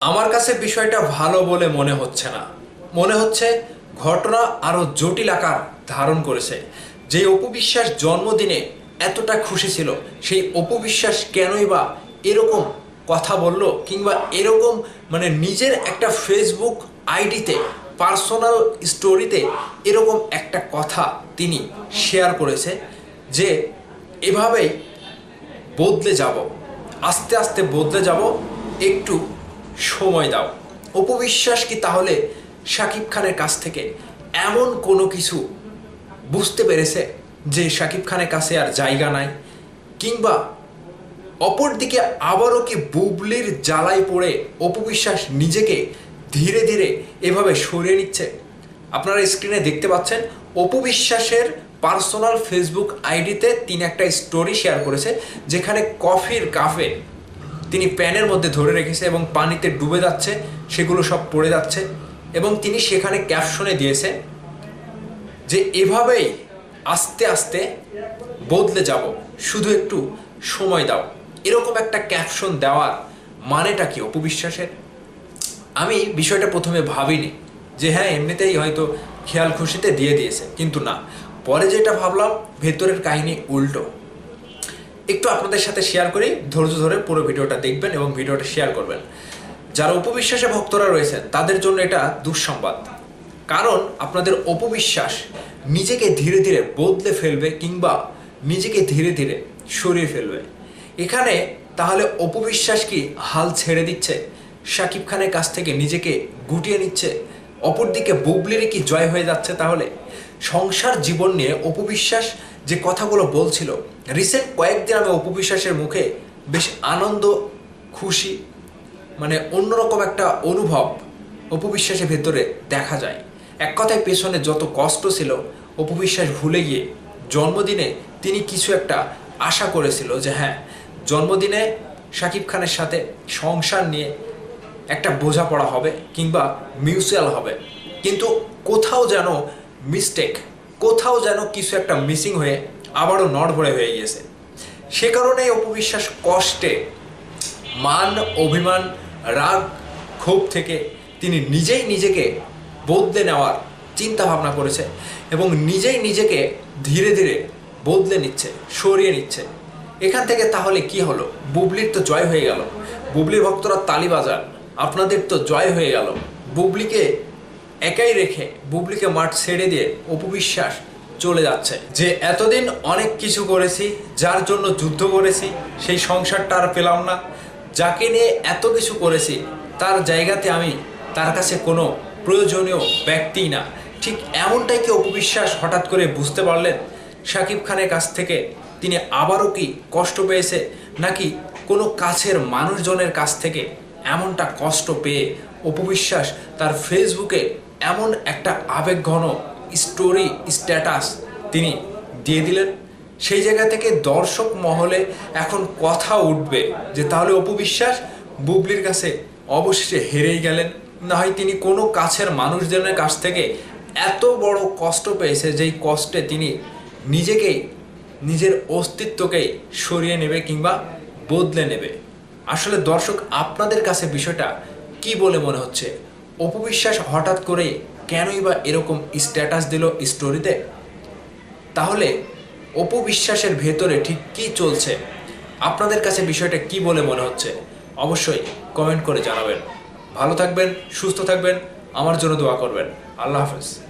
আমার কাছে বিষয়টা ভালো বলে মনে হচ্ছে না। মনে হচ্ছে ঘটনা আরও জটিল আকার ধারণ করেছে। যে অপবিশ্বাস জন্মদিনে এতটা খুশি ছিল, সেই অপবিশ্বাস কেনই বা এরকম কথা বলল কিংবা এরকম মানে নিজের একটা ফেসবুক আইডিতে, পার্সোনাল স্টোরিতে এরকম একটা কথা তিনি শেয়ার করেছে যে এভাবেই বদলে যাব, আস্তে আস্তে বদলে যাব, একটু সময় দাও। অপবিশ্বাস কি তাহলে শাকিব খানের কাছ থেকে এমন কোনো কিছু বুঝতে পেরেছে যে শাকিব খানের কাছে আর জায়গা নাই? কিংবা অপরদিকে আবারও কি বুবলির জ্বালায় পড়ে অপবিশ্বাস নিজেকে ধীরে ধীরে এভাবে সরিয়ে নিচ্ছে? আপনারা স্ক্রিনে দেখতে পাচ্ছেন অপবিশ্বাসের পার্সোনাল ফেসবুক আইডিতে তিনি একটা স্টোরি শেয়ার করেছে, যেখানে কফির কাফে তিনি প্যানের মধ্যে ধরে রেখেছে এবং পানিতে ডুবে যাচ্ছে, সেগুলো সব পড়ে যাচ্ছে এবং তিনি সেখানে ক্যাপশনে দিয়েছে যে এভাবেই আস্তে আস্তে বদলে যাব, শুধু একটু সময় দাও। এরকম একটা ক্যাপশন দেওয়ার মানেটা কি অপবিশ্বাসের আমি বিষয়টা প্রথমে ভাবিনি যে হ্যাঁ এমনিতেই হয়তো খেয়াল খুশিতে দিয়ে দিয়েছে, কিন্তু না। পরে যেটা ভাবলাম, ভেতরের কাহিনী উল্টো। একটু আপনাদের সাথে শেয়ার করি, ধৈর্য ধরে পুরো ভিডিওটা দেখবেন এবং ভিডিওটা শেয়ার করবেন। যারা উপবিশ্বাসে ভক্তরা রয়েছেন, তাদের জন্য এটা দুঃসংবাদ। কারণ আপনাদের অপবিশ্বাস নিজেকে ধীরে ধীরে বদলে ফেলবে কিংবা নিজেকে ধীরে ধীরে সরিয়ে ফেলবে। এখানে তাহলে অপবিশ্বাস কি হাল ছেড়ে দিচ্ছে? শাকিব খানের কাছ থেকে নিজেকে গুটিয়ে নিচ্ছে? অপরদিকে বুবলির কি জয় হয়ে যাচ্ছে তাহলে? সংসার জীবন নিয়ে অপবিশ্বাস যে কথাগুলো বলছিল রিসেন্ট কয়েকদিন আমি অপবিশ্বাসের মুখে বেশ আনন্দ, খুশি মানে অন্যরকম একটা অনুভব অপবিশ্বাসের ভেতরে দেখা যায়। এক কথায় পেছনে যত কষ্ট ছিল, অপবিশ্বাস ভুলে গিয়ে জন্মদিনে তিনি কিছু একটা আশা করেছিল যে হ্যাঁ জন্মদিনে শাকিব খানের সাথে সংসার নিয়ে একটা বোঝাপড়া হবে কিংবা মিউচুয়াল হবে। কিন্তু কোথাও যেন মিস্টেক কোথাও যেন কিছু একটা মিসিং হয়ে আবারও নড়বড়ে হয়ে গিয়েছে। সে কারণে অপবিশ্বাস কষ্টে মান, অভিমান, রাগ, ক্ষোভ থেকে তিনি নিজেই নিজেকে বদলে নেওয়ার চিন্তা ভাবনা করেছে এবং নিজেই নিজেকে ধীরে ধীরে বদলে নিচ্ছে, সরিয়ে নিচ্ছে। এখান থেকে তাহলে কি হলো? বুবলির তো জয় হয়ে গেল। বুবলির ভক্তরা তালি বাজান, আপনাদের তো জয় হয়ে গেল। বুবলিকে একাই রেখে, বুবলিকে মাঠ ছেড়ে দিয়ে অপবিশ্বাস চলে যাচ্ছে। যে এতদিন অনেক কিছু করেছি, যার জন্য যুদ্ধ করেছি, সেই সংসারটা আর পেলাম না। যাকে নিয়ে এত কিছু করেছি, তার জায়গাতে আমি, তার কাছে কোনো প্রয়োজনীয় ব্যক্তি না। ঠিক এমনটাই কি অপবিশ্বাস হঠাৎ করে বুঝতে পারলেন? শাকিব খানের কাছ থেকে তিনি আবারও কি কষ্ট পেয়েছে, নাকি কোনো কাছের মানুষজনের কাছ থেকে এমনটা কষ্ট পেয়ে অপবিশ্বাস তার ফেসবুকে এমন একটা আবেগঘন স্টোরি স্ট্যাটাস তিনি দিয়ে দিলেন। সেই জায়গা থেকে দর্শক মহলে এখন কথা উঠবে যে তাহলে অপবিশ্বাস বুবলির কাছে অবশেষে হেরেই গেলেন। না হয় তিনি কোনো কাছের মানুষজনের কাছ থেকে এত বড় কষ্ট পেয়েছে যেই কষ্টে তিনি নিজেকেই, নিজের অস্তিত্বকেই সরিয়ে নেবে কিংবা বদলে নেবে। আসলে দর্শক, আপনাদের কাছে বিষয়টা কি বলে মনে হচ্ছে? অপবিশ্বাস হঠাৎ করে কেনই বা এরকম স্ট্যাটাস দিল স্টোরিতে তাহলে অপবিশ্বাসের ভেতরে ঠিক কি চলছে? আপনাদের কাছে বিষয়টা কি বলে মনে হচ্ছে? অবশ্যই কমেন্ট করে জানাবেন। ভালো থাকবেন, সুস্থ থাকবেন, আমার জন্য দোয়া করবেন। আল্লাহ হাফেজ।